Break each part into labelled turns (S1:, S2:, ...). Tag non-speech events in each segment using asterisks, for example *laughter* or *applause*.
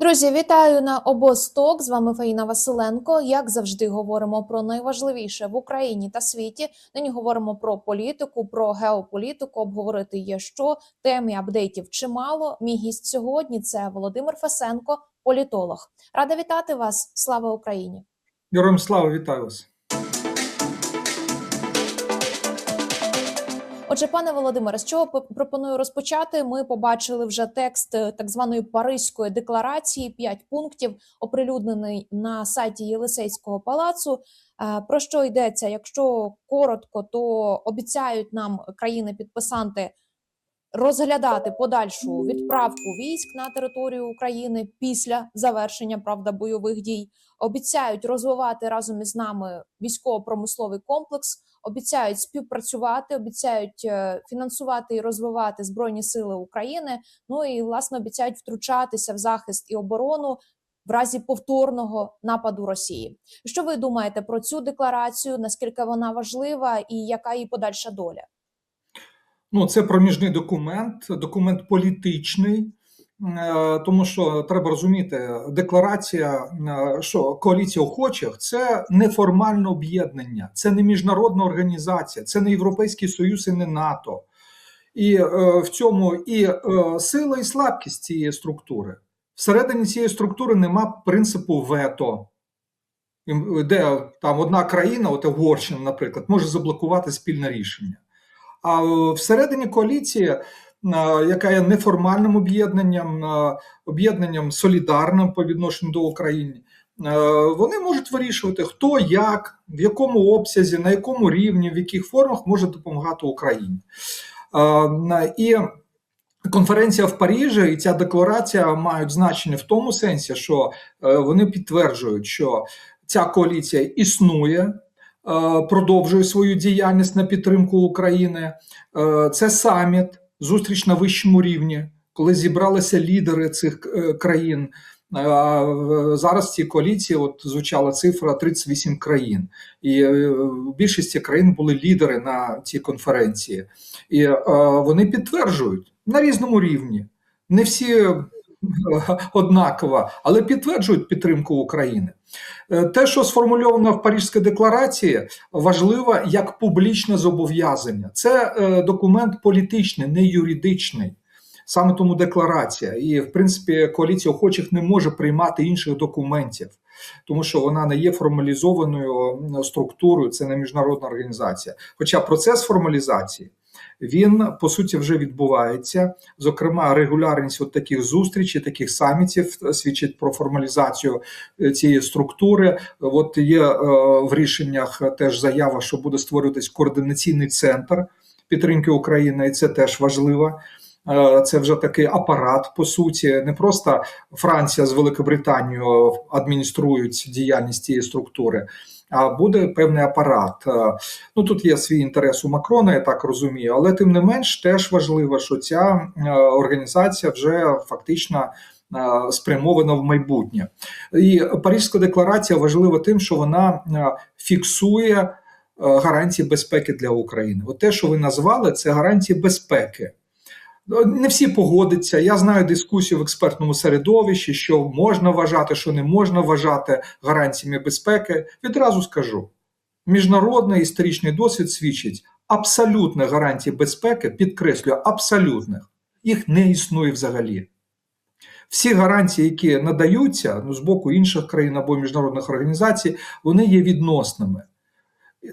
S1: Друзі, вітаю на обосток. З вами Фаїна Василенко. Як завжди, говоримо про найважливіше в Україні та світі. Нині говоримо про політику, про геополітику. Обговорити є що теми апдейтів чимало. Мій гість сьогодні це Володимир Фесенко, політолог. Рада вітати вас. Слава Україні!
S2: Героям слава, вітаю вас.
S1: Отже, пане Володимире, з чого пропоную розпочати? Ми побачили вже текст е, так званої Паризької декларації, п'ять пунктів, оприлюднений на сайті Єлисейського палацу. Е, Про що йдеться? Якщо коротко, то обіцяють нам країни-підписанти розглядати подальшу відправку військ на територію України після завершення правда бойових дій. Обіцяють розвивати разом із нами військово-промисловий комплекс. Обіцяють співпрацювати, обіцяють е, фінансувати і розвивати збройні сили України. Ну і власне обіцяють втручатися в захист і оборону в разі повторного нападу Росії. Що ви думаєте про цю декларацію? Наскільки вона важлива і яка її подальша доля?
S2: Ну, це проміжний документ, документ політичний, тому що треба розуміти, декларація, е, що коаліція охочих це неформальне об'єднання, це не міжнародна організація, це не Європейський Союз і не НАТО. І е, в цьому і е, сила, і слабкість цієї структури. Всередині цієї структури нема принципу вето. Де там одна країна, от Угорщина, наприклад, може заблокувати спільне рішення. А е, всередині коаліції, е, яка є неформальним об'єднанням, об'єднанням солідарним по відношенню до України, е, вони можуть вирішувати, хто як, в якому обсязі, на якому рівні, в яких формах може допомагати Україні. Е, І конференція в Парижі і ця декларація мають значення в тому сенсі, що е, вони підтверджують, що ця коаліція існує продовжує свою діяльність на підтримку України. Це саміт, зустріч на вищому рівні, коли зібралися лідери цих е, країн. Зараз в цій коаліції от звучала цифра 38 країн, і е, в більшості країн були лідери на цій конференції, і е, вони підтверджують на різному рівні. Не всі *laughs* однаково, але підтверджують підтримку України. Е, Те, що сформульовано в Паризькій декларації, важливо як публічне зобов'язання. Це е, документ політичний, не юридичний. Саме тому декларація. І, в принципі, коаліція охочих не може приймати інших документів, тому що вона не є формалізованою структурою, це не міжнародна організація. Хоча процес формалізації він по суті вже відбувається. Зокрема, регулярність от таких зустрічей, таких самітів е, свідчить про формалізацію е, цієї структури. От є е, в рішеннях теж заява, що буде створюватись координаційний центр підтримки України, і це теж важливо. Це вже такий апарат, по суті, не просто Франція з Великобританією адмініструють діяльність цієї структури, буде певний апарат. Е, Ну тут є свій інтерес у Макрона, я так розумію, але тим не менш теж важливо, що ця е, організація вже фактично е, спрямована в майбутнє. І Паризька декларація важлива тим, що вона фіксує гарантії безпеки для України. От те, що ви назвали, це гарантії безпеки. Ну, Не всі погодяться. Я знаю дискусію в експертному середовищі, що можна вважати, що не можна вважати гарантіями безпеки. Відразу скажу: міжнародний історичний досвід свідчить абсолютних гарантій безпеки, підкреслюю, абсолютних. Їх не існує взагалі. Всі гарантії, які надаються ну, з боку інших країн або міжнародних організацій, вони є відносними.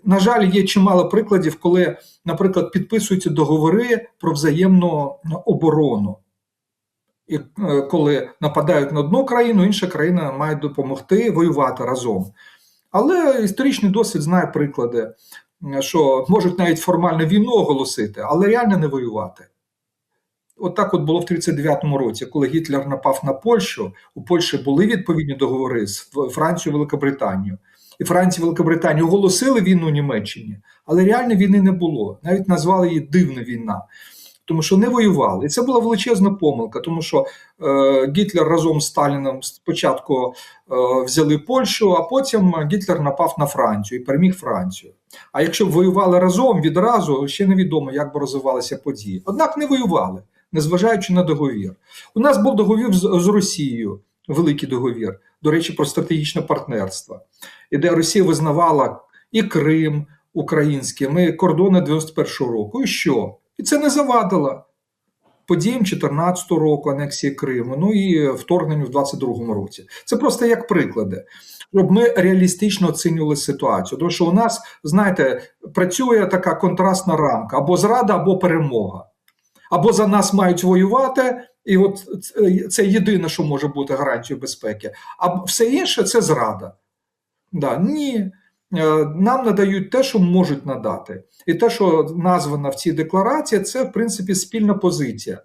S2: На жаль, є чимало прикладів, коли, наприклад, підписуються договори про взаємну оборону. І е, коли нападають на одну країну, інша країна має допомогти воювати разом. Але історичний досвід знає приклади, е, що можуть навіть формально війну оголосити, але реально не воювати. От так от було в 39-му році, коли Гітлер напав на Польщу. У Польщі були відповідні договори з Францією Великобританією. І Франція і оголосили війну Німеччині, але реально війни не було. Навіть назвали її дивна війна, тому що не воювали. І це була величезна помилка, тому що е, Гітлер разом з Сталіном спочатку е, взяли Польщу, а потім Гітлер напав на Францію і переміг Францію. А якщо б воювали разом відразу, ще невідомо, як би розвивалися події. Однак не воювали, незважаючи на договір. У нас був договір з, з Росією. великий договір, до речі, про стратегічне партнерство, і де Росія визнавала і Крим українським, і кордони 91-го року. І що? І це не завадило подіям 14-го року, анексії Криму, ну і вторгненню в 22-му році. Це просто як приклади, щоб ми реалістично оцінювали ситуацію. Тому що у нас, знаєте, працює така контрастна рамка: або зрада, або перемога. Або за нас мають воювати, і от це- це єдине, що може бути гарантією безпеки. А все інше це зрада. Да, ні. Е, Нам надають те, що можуть надати. І те, що названо в цій декларації, це в принципі спільна позиція.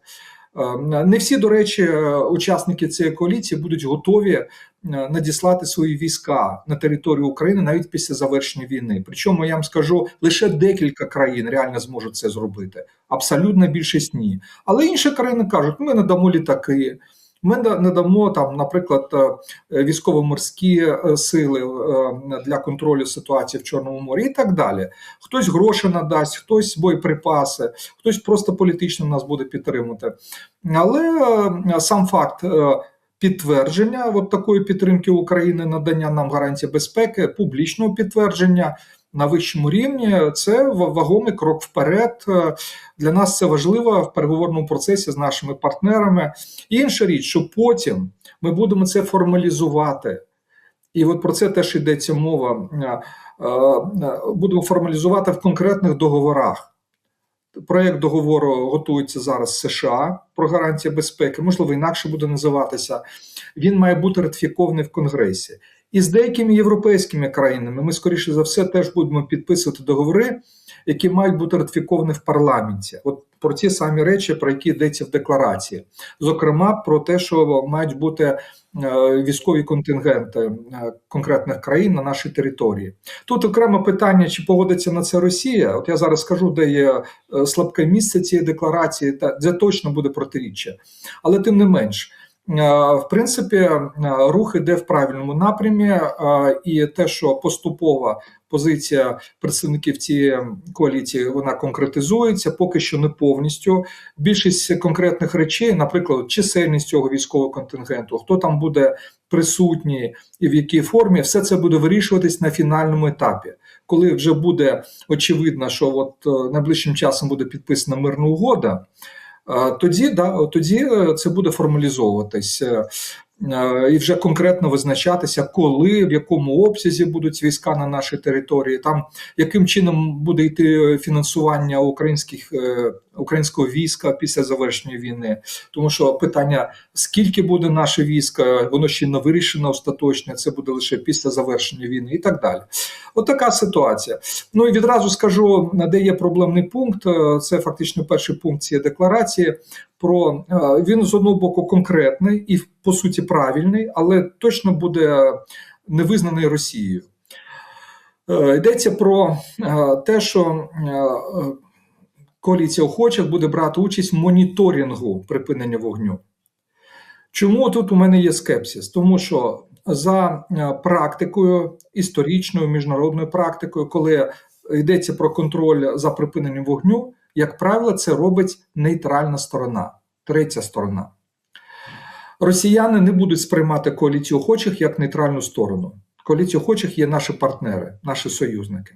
S2: Е, Не всі, до речі, е, учасники цієї коаліції будуть готові е, надіслати свої війська на територію України навіть після завершення війни. Причому я вам скажу, лише декілька країн реально зможуть це зробити. Абсолютна більшість ні. Але інші країни кажуть, ми надамо літаки. Ми на- надамо там, наприклад, е, військово-морські е, сили е, для контролю ситуації в Чорному морі і так далі. Хтось гроші надасть, хтось боєприпаси, хтось просто політично нас буде підтримувати. Але е, сам факт е, підтвердження от такої підтримки України, надання нам гарантії безпеки, публічного підтвердження на вищому рівні це вагомий крок вперед. Е, Для нас це важливо в переговорному процесі з нашими партнерами. Інша річ, що потім ми будемо це формалізувати. І от про це теж йдеться мова. Е, е, Будемо формалізувати в конкретних договорах. Проєкт договору готується зараз США про гарантії безпеки, можливо, інакше буде називатися. Він має бути ратифікований в Конгресі. І з деякими європейськими країнами ми, скоріше за все, теж будемо підписувати договори, які мають бути ратифіковані в парламенті. От про ті самі речі, про які йдеться в декларації. Зокрема, про те, що мають бути е, військові контингенти е, конкретних країн на нашій території. Тут окреме питання, чи погодиться на це Росія. От я зараз скажу, де є е, слабке місце цієї декларації, та де точно буде протиріччя. Але тим не менш, в принципі, е, рух іде в правильному напрямі, е, і те, що поступова позиція представників цієї коаліції вона конкретизується, поки що не повністю. Більшість конкретних речей, наприклад, чисельність цього військового контингенту, хто там буде присутній і в якій формі, все це буде вирішуватись на фінальному етапі, коли вже буде очевидно, що от е, найближчим часом буде підписана мирна угода. Тоді да, тоді е, це буде формалізовуватись е, е, і вже конкретно визначатися, коли, в якому обсязі будуть війська на нашій території, там яким чином буде йти фінансування українських українського війська після завершення війни, тому що питання скільки буде наше військо, воно ще не вирішено остаточно. Це буде лише після завершення війни, і так далі. От така ситуація. Ну і відразу скажу, де є проблемний пункт. е, Це фактично перший пункт цієї декларації. Про е, він з одного боку конкретний і по суті правильний, але точно буде не визнаний Росією. Е, Йдеться про те, що коаліція охочих буде брати участь в моніторингу припинення вогню. Чому тут у мене є скепсис? Тому що за е, практикою, історичною міжнародною практикою, коли йдеться про контроль за припиненням вогню, як правило, це робить нейтральна сторона, третя сторона. Росіяни не будуть сприймати коаліцію охочих як нейтральну сторону. Коаліція охочих є наші партнери, наші союзники.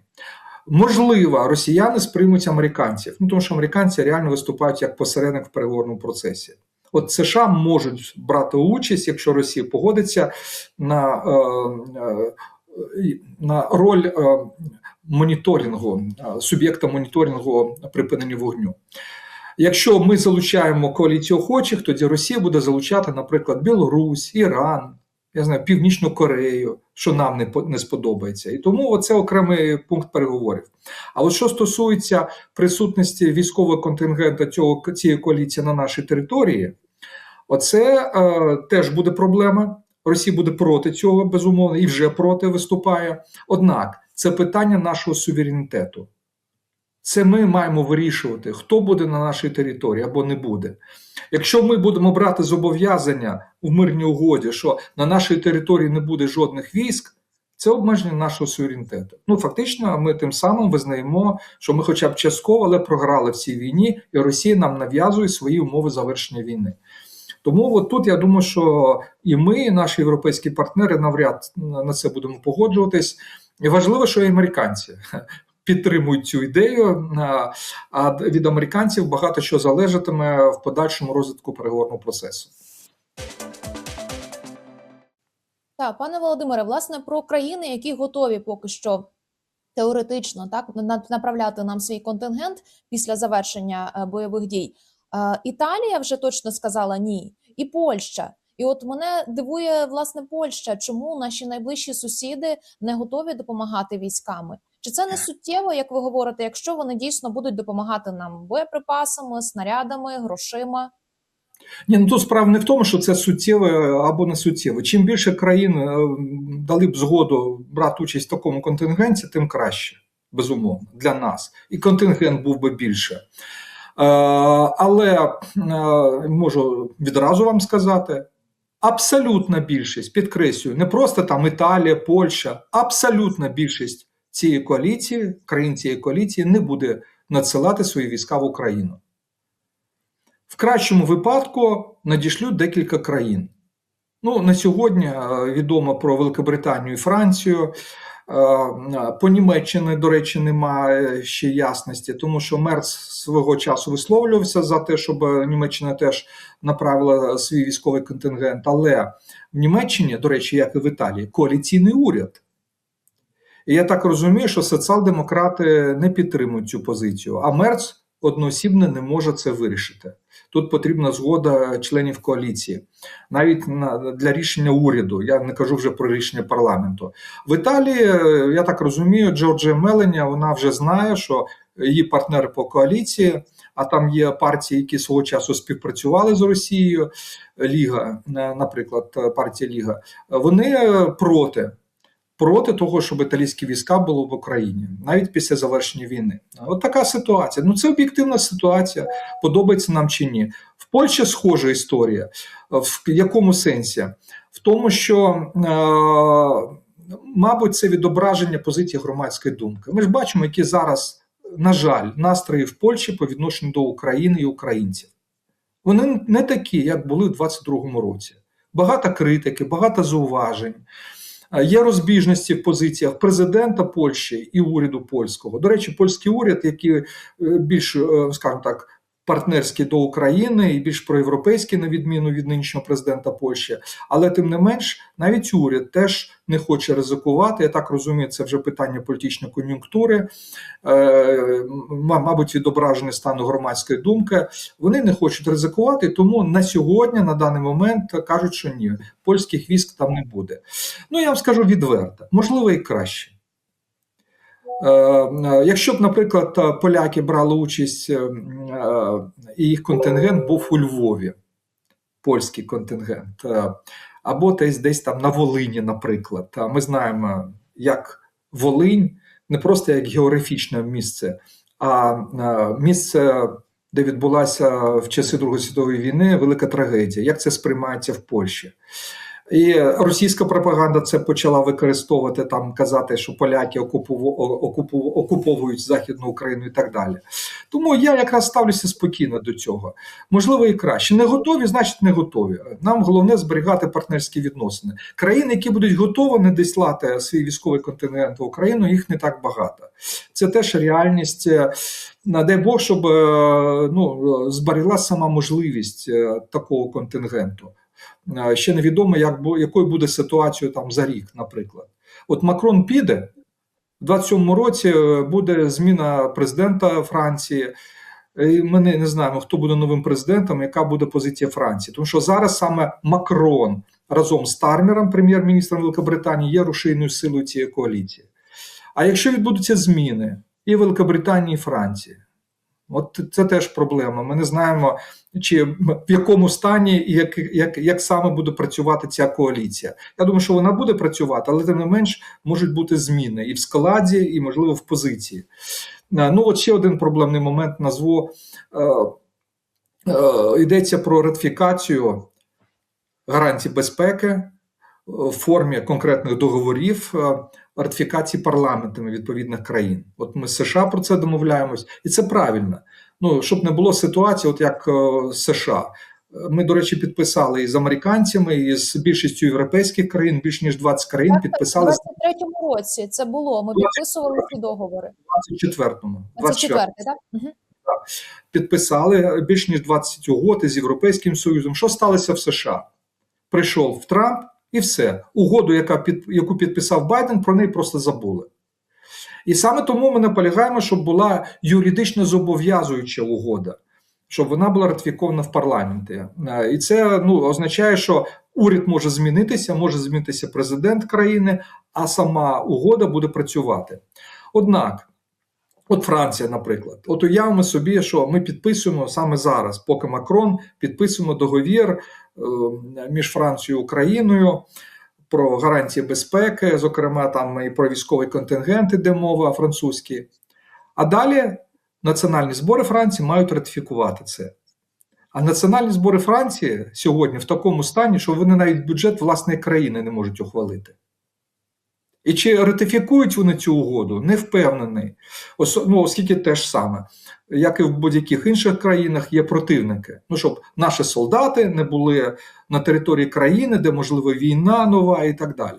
S2: Можливо, росіяни сприймуть американців, ну тому що американці реально виступають як посередник в переговорному процесі. От США можуть брати участь, якщо Росія погодиться на, е, е, на роль е, моніторингу, суб'єкта моніторингу припинення вогню. Якщо ми залучаємо коаліцію охочих, тоді Росія буде залучати, наприклад, Білорусь, Іран, я знаю, Північну Корею, що нам не, не сподобається. І тому це окремий пункт переговорів. А от що стосується присутності військового контингенту цього, цієї коаліції на нашій території, оце е, теж буде проблема. Росія буде проти цього, безумовно, і вже проти виступає. Однак це питання нашого суверенітету. Це ми маємо вирішувати, хто буде на нашій території або не буде. Якщо ми будемо брати зобов'язання у мирній угоді, що на нашій території не буде жодних військ, це обмеження нашого суверенітету. Ну фактично, ми тим самим визнаємо, що ми, хоча б частково, але програли в цій війні, і Росія нам нав'язує свої умови завершення війни. Тому от тут я думаю, що і ми, і наші європейські партнери, навряд на це будемо погоджуватись. І важливо, що і американці підтримують цю ідею. а- від американців багато що залежатиме в подальшому розвитку переговорного процесу.
S1: Так, пане Володимире, власне, про країни, які готові поки що теоретично так на- направляти нам свій контингент після завершення е, бойових дій. Е, Італія вже точно сказала ні, і Польща. І от мене дивує власне Польща, чому наші найближчі сусіди не готові допомагати військами? Чи це не суттєво, як ви говорите, якщо вони дійсно будуть допомагати нам боєприпасами, снарядами, грошима?
S2: Ні, ну тут справа не в тому, що це суттєве або не суттєве. Чим більше країн е, дали б згоду брати участь в такому контингенті, тим краще, безумовно, для нас. І контингент був би більше. Е, Але е, можу відразу вам сказати: абсолютна більшість, підкреслюю, не просто там Італія, Польща, абсолютна більшість цієї коаліції, країн цієї коаліції не буде надсилати свої війська в Україну. В кращому випадку надішлють декілька країн. Ну, на сьогодні е, відомо про Великобританію і Францію. Е, По Німеччині, до речі, немає ще ясності, тому що Мерц свого часу висловлювався за те, щоб Німеччина теж направила свій військовий контингент. Але в Німеччині, до речі, як і в Італії, коаліційний уряд. І я так розумію, що соціал-демократи не підтримують цю позицію, а Мерц одноосібно не може це вирішити. Тут потрібна згода членів коаліції, навіть на, для рішення уряду. Я не кажу вже про рішення парламенту. В Італії, е, я так розумію, Джорджія Меленя вона вже знає, що її партнери по коаліції, а там є партії, які свого часу співпрацювали з Росією, Ліга, е, наприклад, партія Ліга, вони е, проти. Проти того, щоб італійські війська були в Україні, навіть після завершення війни. От така ситуація. Ну це об'єктивна ситуація, подобається нам чи ні. В Польщі схожа історія. В якому сенсі? В тому, що, е, мабуть, це відображення позиції громадської думки. Ми ж бачимо, які зараз, на жаль, настрої в Польщі по відношенню до України і українців. Вони не такі, як були в 22-му році. Багато критики, багато зауважень. Є розбіжності в позиціях президента Польщі і уряду польського. До речі, польський уряд, який е, більш, е, скажімо так, партнерський до України і більш проєвропейський, на відміну від нинішнього президента Польщі, але тим не менш, навіть уряд теж не хоче ризикувати. Я так розумію, це вже питання політичної кон'юнктури, е, мабуть, відображений стану громадської думки. Вони не хочуть ризикувати, тому на сьогодні, на даний момент, кажуть, що ні, польських військ там не буде. Ну я вам скажу відверто, можливо, і краще. Е, Якщо б, наприклад, поляки брали участь е, і їх контингент був у Львові, польський контингент, е, або десь десь там на Волині, наприклад. Ми знаємо, як Волинь не просто як географічне місце, а місце, де відбулася в часи Другої світової війни велика трагедія. Як це сприймається в Польщі? І російська пропаганда це почала використовувати там, казати, що поляки окуповують Західну Україну і так далі. Тому я якраз ставлюся спокійно до цього. Можливо, і краще. Не готові, значить, не готові. Нам головне зберігати партнерські відносини. Країни, які будуть готові надіслати свій військовий контингент в Україну, їх не так багато. Це теж реальність. Дай Бог, щоб ну, зберегла сама можливість такого контингенту. Ще невідомо, як, якою буде ситуація там за рік, наприклад. От Макрон піде, в 27-му році буде зміна президента Франції. І Ми не, не знаємо, хто буде новим президентом, яка буде позиція Франції. Тому що зараз саме Макрон разом з Тармером, прем'єр-міністром Великобританії, є рушійною силою цієї коаліції. А якщо відбудуться зміни і Великобританії, і Франції, От це теж проблема. Ми не знаємо, чи в якому стані і як як, як саме буде працювати ця коаліція. Я думаю, що вона буде працювати, але тим не менш можуть бути зміни і в складі, і, можливо, в позиції. Ну, от ще один проблемний момент назву е, е, йдеться про ратифікацію гарантій безпеки в формі конкретних договорів ратифікації парламентами відповідних країн. От ми з США про це домовляємось, і це правильно. Ну щоб не було ситуації, от як США. Ми, до речі, підписали із американцями, і з більшістю європейських країн, більш ніж 20 країн
S1: Так, так,
S2: підписали
S1: У 23-му році це було. Ми підписували ці договори.
S2: в 24-му.
S1: 24-й, так? Угу.
S2: Підписали більш ніж 20 угод із Європейським Союзом. Що сталося в США? Прийшов Трамп і все. Угоду, яка під, яку підписав Байден, про неї просто забули. І саме тому ми наполягаємо, щоб була юридично зобов'язуюча угода, щоб вона була ратифікована в парламенті. Е, І це ну, означає, що уряд може змінитися, може змінитися президент країни, а сама угода буде працювати. Однак, от Франція, наприклад, от уявимо собі, що ми підписуємо саме зараз, поки Макрон підписуємо договір між Францією і Україною про гарантії безпеки, зокрема там і про військовий контингент іде мова французькі. А далі національні збори Франції мають ратифікувати це. А національні збори Франції сьогодні в такому стані, що вони навіть бюджет власної країни не можуть ухвалити. І чи ратифікують вони цю угоду, не впевнений. Ос, ну, оскільки те ж саме, як і в будь-яких інших країнах, є противники. Ну, щоб наші солдати не були на території країни, де можливо війна нова і так далі.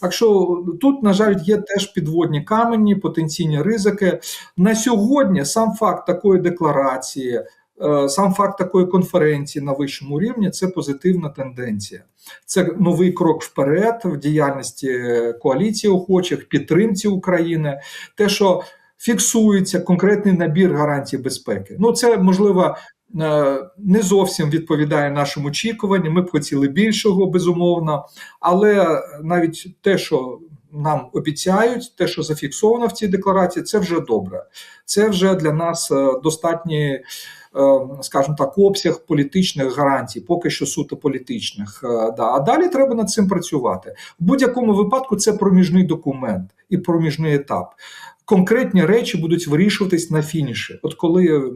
S2: Так що тут, на жаль, є теж підводні камені, потенційні ризики. На сьогодні сам факт такої декларації. Е, Сам факт такої конференції на вищому рівні це позитивна тенденція. Це новий крок вперед в діяльності коаліції охочих, підтримці України. Те, що фіксується конкретний набір гарантій безпеки. Ну, це можливо е, не зовсім відповідає нашим очікуванням. Ми б хотіли більшого, безумовно, але навіть те, що нам обіцяють, те, що зафіксовано в цій декларації, це вже добре. Це вже для нас е, достатній, е, скажімо так, обсяг політичних гарантій, поки що суто політичних. Е, Да. А далі треба над цим працювати. В будь-якому випадку це проміжний документ і проміжний етап. Конкретні речі будуть вирішуватись на фініші. От коли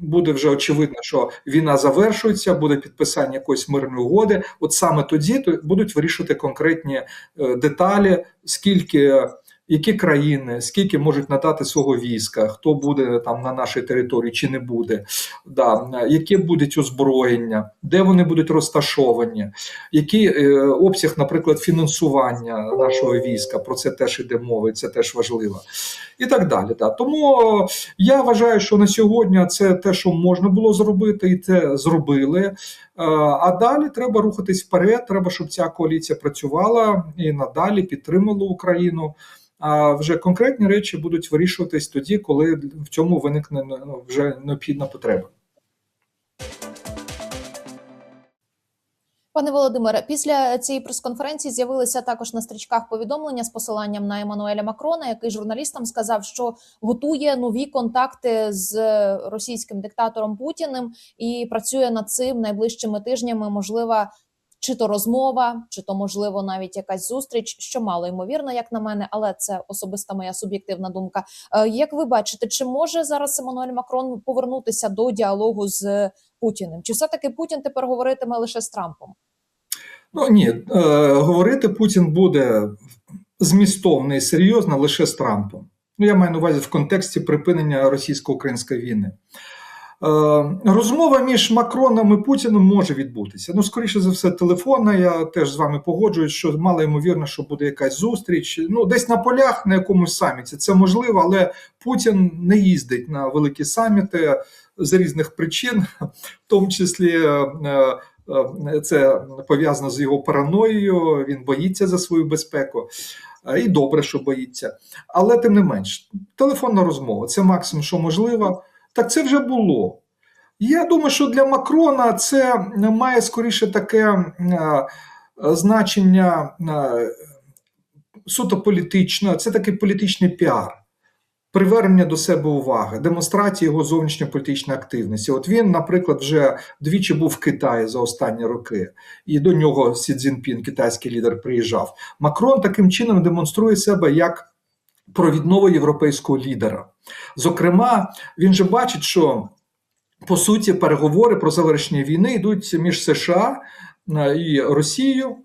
S2: буде вже очевидно, що війна завершується, буде підписання якоїсь мирної угоди. От саме тоді то будуть вирішувати конкретні е, деталі, скільки. Які країни, скільки можуть надати свого війська, хто буде там на нашій території чи не буде, да, яке буде озброєння, де вони будуть розташовані, який е, обсяг, наприклад, фінансування нашого війська, про це теж іде мова, це теж важливо. І так далі. Да. Тому я вважаю, що на сьогодні це те, що можна було зробити, і це зробили. Е, А далі треба рухатись вперед. Треба, щоб ця коаліція працювала і надалі підтримала Україну. А вже конкретні речі будуть вирішуватись тоді, коли в цьому виникне ну, вже необхідна потреба.
S1: Пане Володимире, після цієї прес-конференції з'явилися також на стрічках повідомлення з посиланням на Еммануеля Макрона, який журналістам сказав, що готує нові контакти з російським диктатором Путіним і працює над цим найближчими тижнями. Можлива чи то розмова, чи то можливо навіть якась зустріч, що мало ймовірно, як на мене, але це особиста моя суб'єктивна думка. Е, Як ви бачите, чи може зараз Еммануель Макрон повернутися до діалогу з Путіним? Чи все таки Путін тепер говоритиме лише з Трампом?
S2: Ну ні, е, говорити Путін буде змістовно і серйозно лише з Трампом. Ну, я маю на увазі в контексті припинення російсько-української війни. Е, розмова між Макроном і Путіним може відбутися. Ну, скоріше за все, телефонна. Я теж з вами погоджуюсь, що мало ймовірно, що буде якась зустріч. Ну, десь на полях на якомусь саміті це можливо, але Путін не їздить на великі саміти з різних причин, в тому числі. е, е, Це пов'язано з його параноєю. Він боїться за свою безпеку, і добре, що боїться. Але тим не менш, телефонна розмова це максимум, що можливо. Так це вже було. Я думаю, що для Макрона це має скоріше таке значення суто політичне, це такий політичний піар, привернення до себе уваги, демонстрація його зовнішньополітичної активності. От він, наприклад, вже двічі був в Китаї за останні роки, і до нього Сі Цзіньпін, китайський лідер, приїжджав. Макрон таким чином демонструє себе як провідного європейського лідера. Зокрема, він же бачить, що по суті переговори про завершення війни йдуть між США е, і Росією,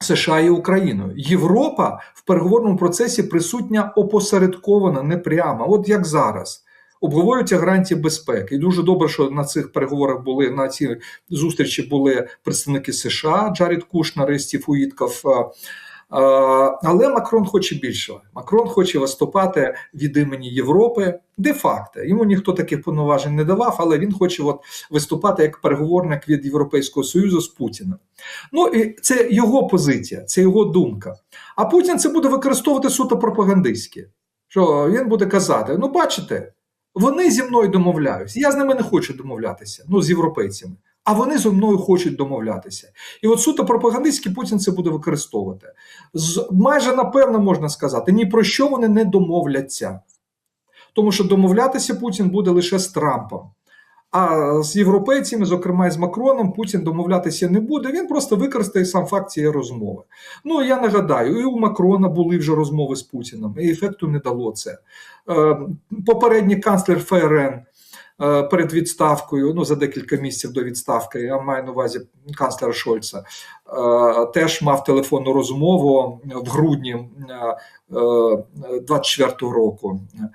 S2: США і Україною. Європа в переговорному процесі присутня опосередкована, не прямо, от як зараз. обговорюються гарантії безпеки. І дуже добре, що на цих переговорах були на цій зустрічі були представники США Джаред Кушнер і Стів Уітков. Але Макрон хоче більшого. Макрон хоче виступати від імені Європи. Де-факто йому ніхто таких повноважень не давав, але він хоче от виступати як переговорник від Європейського Союзу з Путіним. Ну і це його позиція, це його думка. А Путін це буде використовувати суто пропагандистськи. Що він буде казати: ну, бачите, вони зі мною домовляються. Я з ними не хочу домовлятися, ну з європейцями. А вони зі мною хочуть домовлятися. І от суто пропагандистськи Путін це буде використовувати. З, майже напевно можна сказати, ні про що вони не домовляться. Тому що домовлятися Путін буде лише з Трампом. А з європейцями, зокрема і з Макроном, Путін домовлятися не буде. Він просто використає сам факт цієї розмови. Ну я нагадаю, і у Макрона були вже розмови з Путіним, і ефекту не дало це. Е, Попередній канцлер ФРН перед відставкою, ну за декілька місяців до відставки, я маю на увазі канцлера Шольца, е, теж мав телефонну розмову в грудні е, е, 24-го року. Е,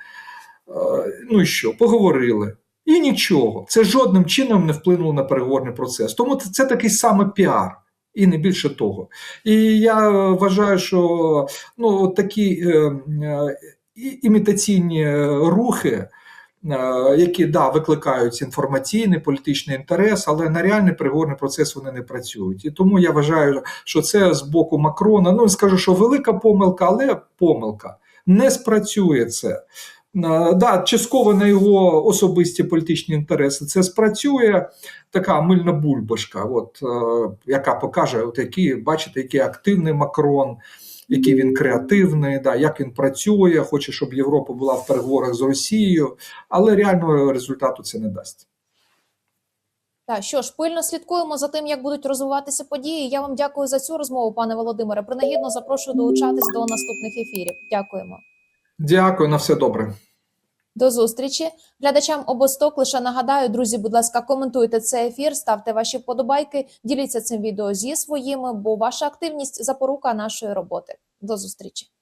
S2: Ну і що, поговорили. І нічого. Це жодним чином не вплинуло на переговорний процес. Тому це такий саме піар. І не більше того. І я вважаю, що ну, такі е, е, імітаційні е, рухи, е, які да, викликають інформаційний політичний інтерес, але на реальний переговорний процес вони не працюють. І тому я вважаю, що це з боку Макрона. Ну скажу, що велика помилка, але помилка. Не спрацює це. Е, Да, частково на його особисті політичні інтереси це спрацює така мильна бульбашка, от, е, яка покаже, от який, бачите, який активний Макрон, який він креативний, да, як він працює, хоче, щоб Європа була в переговорах з Росією, але реального результату це не дасть.
S1: Так, що ж, пильно слідкуємо за тим, як будуть розвиватися події. Я вам дякую за цю розмову, пане Володимире. Принагідно запрошую долучатись до наступних ефірів. Дякуємо.
S2: Дякую, на все добре.
S1: До зустрічі. Глядачам обосток лише нагадаю, друзі, будь ласка, коментуйте цей ефір, ставте ваші вподобайки, діліться цим відео зі своїми, бо ваша активність запорука нашої роботи. До зустрічі.